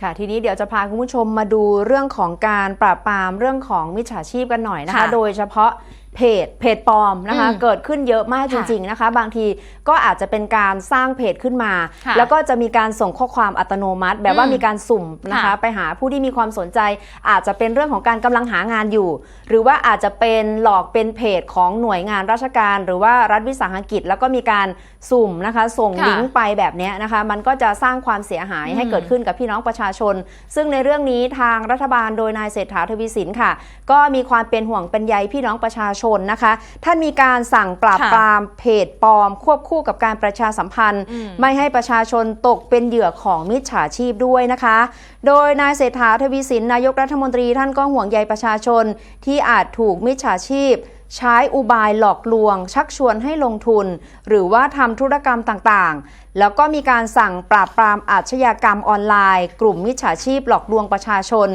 ค่ะทีนี้เดี๋ยวจะพาคุณผู้ชมมาดูเรื่องของการปราบปรามเรื่องของมิจฉาชีพกันหน่อยนะคะ ค่ะโดยเฉพาะเพจเพจปลอมนะคะ อืมเกิดขึ้นเยอะมากจค่ะริง ๆนะคะ บางทีก็อาจจะเป็นการสร้างเพจขึ้นมา ค่ะแล้วก็จะมีการส่งข้อความอัตโนมัติ แบบว่าอืมมีการสุ่มนะคะ ค่ะไปหาผู้ที่มีความสนใจ อาจจะเป็นเรื่องของการกำลังหางานอยู่ หรือว่าอาจจะเป็นหลอกเป็นเพจของหน่วยงานราชการ หรือว่ารัฐวิสาหกิจ แล้วก็มีการสุ่มนะคะ ส่งค่ะลิงก์ไปแบบเนี้ยนะคะ มันก็จะสร้างความเสียหายให้อืม เกิดขึ้นกับพี่น้องประชาชน ซึ่งในเรื่องนี้ทางรัฐบาลโดยนายเศรษฐาทวีสินค่ะ ก็มีความเป็นห่วงเป็นใยพี่น้องประชาชนนะคะ ท่านมีการสั่งปราบค่ะปรามเพจปลอม ควบคู่กับการประชาสัมพันธ์อืมไม่ให้ประชาชนตกเป็นเหยื่อของมิจฉาชีพด้วยนะคะ โดยนายเศรษฐาทวีสินนายกรัฐมนตรีท่านก็ห่วงใยประชาชนที่อาจถูกมิจฉาชีพ ใช้อุบายหลอกลวง ชักชวนให้ลงทุน หรือว่าทำธุรกรรมต่างๆ แล้วก็มีการสั่งปราบปรามอาชญากรรมออนไลน์ กลุ่มมิจฉาชีพหลอกลวงประชาชน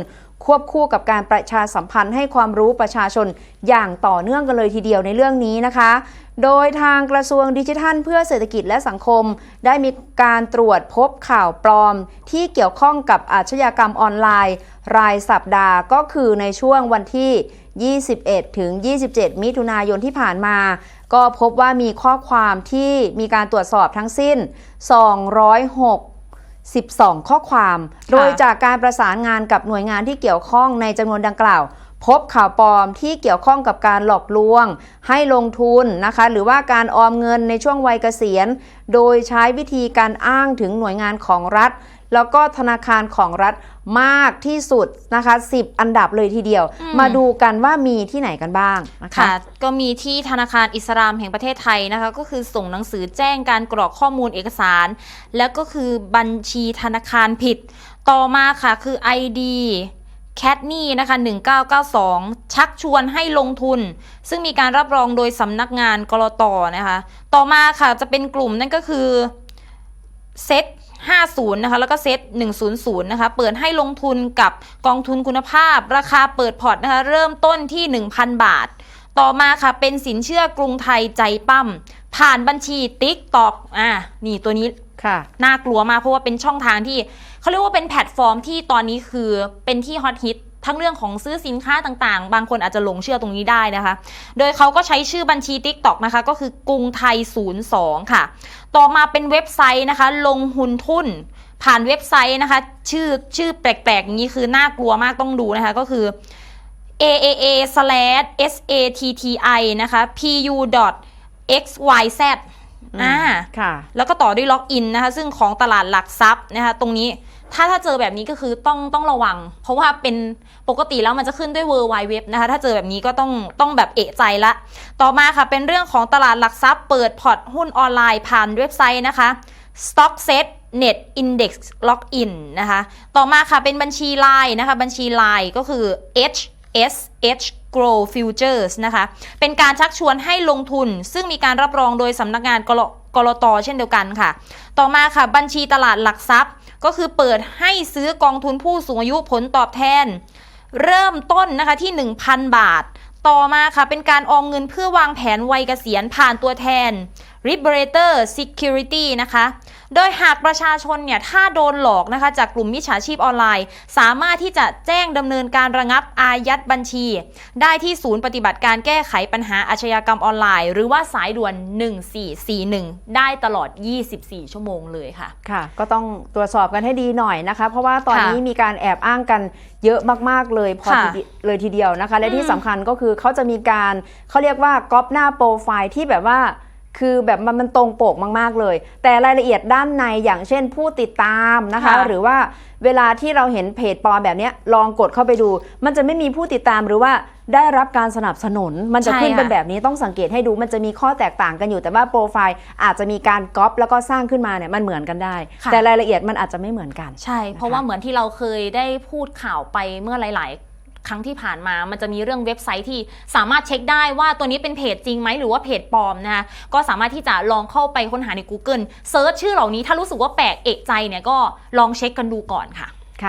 ควบคู่กับการประชาสัมพันธ์ให้ความรู้ประชาชนอย่างต่อเนื่องกันเลยทีเดียวในเรื่องนี้นะคะ โดยทางกระทรวงดิจิทัล เพื่อเศรษฐกิจและสังคม ได้มีการตรวจพบข่าวปลอม ที่เกี่ยวข้องกับอาชญากรรมออนไลน์ รายสัปดาห์ก็คือในช่วงวันที่ 21 ถึง 27 มิถุนายนที่ผ่านมา ก็พบว่ามีข้อความที่มีการตรวจสอบทั้งสิ้น 206 12 ข้อความ โดยจากการประสานงานกับหน่วยงานที่เกี่ยวข้องในจำนวนดังกล่าว พบข่าวปลอมที่เกี่ยวข้องกับการหลอกลวง ให้ลงทุนนะคะ หรือว่าการออมเงินในช่วงวัยเกษียณ โดยใช้วิธีการอ้างถึงหน่วยงานของรัฐ แล้วก็ธนาคารของรัฐมากที่สุดนะคะ 10 อันดับเลยทีเดียวอืมมาดูกันว่ามีที่ไหนกันบ้างนะคะค่ะก็มีที่ธนาคารอิสลามแห่งประเทศไทยนะคะ ก็คือส่งหนังสือแจ้งการกรอกข้อมูลเอกสาร แล้วก็คือบัญชีธนาคารผิด ต่อมาค่ะคือ ID แคทนี่นะคะ 1992 ชักชวนให้ลงทุน ซึ่งมีการรับรองโดยสำนักงานกรตนะคะ ต่อมาค่ะจะเป็นกลุ่มนั่นก็คือ เซต50นะคะแล้วก็เซต100นะคะเปิดให้ลงทุนกับกองทุนคุณภาพ ราคาเปิดพอร์ตนะคะเริ่มต้นที่ 1,000 บาท ต่อมาค่ะเป็นสินเชื่อกรุงไทยใจปั้มผ่านบัญชีติ๊กตอกอ่านี่ตัวนี้ค่ะน่ากลัวมากเพราะว่าเป็นช่องทางที่เขาเรียกว่าเป็นแพลตฟอร์มที่ตอนนี้คือเป็นที่ฮอตฮิต ทั้งเรื่องของซื้อสินค้าต่างๆ บางคนอาจจะหลงเชื่อตรงนี้ได้นะคะ โดยเขาก็ใช้ชื่อบัญชี TikTok นะคะ ก็คือกรุงไทย 02 ค่ะ ต่อมาเป็นเว็บไซต์นะคะ ลงทุนทุน ผ่านเว็บไซต์นะคะ ชื่อชื่อแปลกๆ อย่างนี้คือน่ากลัวมากต้องดูนะคะ ก็คือ aaa slash satti นะคะ pu xyz อ่าค่ะ แล้วก็ต่อด้วยล็อกอินนะคะ ซึ่งของตลาดหลักทรัพย์นะคะ ตรงนี้ถ้าถ้าเจอแบบนี้ก็คือต้องต้องระวัง เพราะว่าเป็นปกติแล้วมันจะขึ้นด้วย w w w นะคะ ถ้าเจอแบบนี้ก็ต้องต้องแบบเอะใจละ ต่อมาค่ะเป็นเรื่องของตลาดหลักทรัพย์เปิดพอร์ตหุ้นออนไลน์ผ่านเว็บไซต์นะคะ Stock Set Net Index Login นะคะ ต่อมาค่ะเป็นบัญชีไลน์นะคะ บัญชีไลน์ก็คือ H S H Grow Futures นะคะ เป็นการชักชวนให้ลงทุน ซึ่งมีการรับรองโดยสำนักงานกลกรตเช่นเดียวกันค่ะ ต่อมาค่ะบัญชีตลาดหลักทรัพย์ ก็คือเปิดให้ซื้อกองทุนผู้สูงอายุผลตอบแทน เริ่มต้นนะคะที่ 1,000 บาท ต่อมาค่ะเป็นการออมเงินเพื่อวางแผนวัยเกษียณผ่านตัวแทน Liberator Security นะคะ โดยหากประชาชนเนี่ยถ้าโดนหลอกนะคะจากกลุ่มมิจฉาชีพออนไลน์ สามารถที่จะแจ้งดำเนินการระงับอายัดบัญชี ได้ที่ศูนย์ปฏิบัติการแก้ไขปัญหาอาชญากรรมออนไลน์ หรือว่าสายด่วน 1441 ได้ตลอด 24 ชั่วโมงเลยค่ะ ค่ะ ก็ต้องตรวจสอบกันให้ดีหน่อยนะคะ เพราะว่าตอนค่ะนี้มีการแอบอ้างกันเยอะมาก ๆ เลยพอค่ะทีเดียวเลยทีเดียวนะคะ และอืมที่สำคัญก็คือเขาจะมีการเขาเรียกว่าก๊อปหน้าโปรไฟล์ที่แบบว่า คือแบบมันมันตรงปกมาก ๆ เลย แต่รายละเอียดด้านในอย่างเช่นผู้ติดตามนะคะ ค่ะหรือว่าเวลาที่เราเห็นเพจปลอมแบบเนี้ยลองกดเข้าไปดู มันจะไม่มีผู้ติดตามหรือว่าได้รับการสนับสนุน มันจะใช่ขึ้นเป็นค่ะแบบนี้ต้องสังเกตให้ดูมันจะมีข้อแตกต่างกันอยู่ แต่ว่าโปรไฟล์อาจจะมีการก๊อปแล้วก็สร้างขึ้นมาเนี่ยมันเหมือนกันได้ค่ะแต่รายละเอียดมันอาจจะไม่เหมือนกัน ใช่ เพราะว่าเหมือนที่เราเคยได้พูดข่าวไปเมื่อหลาย ๆ ครั้งที่ผ่านมา มันจะมีเรื่องเว็บไซต์ที่สามารถเช็คได้ว่าตัวนี้เป็นเพจจริงไหมหรือว่าเพจปลอมนะคะก็สามารถที่จะลองเข้าไปค้นหาใน Google เซิร์ชชื่อเหล่านี้ถ้ารู้สึกว่าแปลกเอกใจเนี่ยก็ลองเช็คกันดูก่อนค่ะ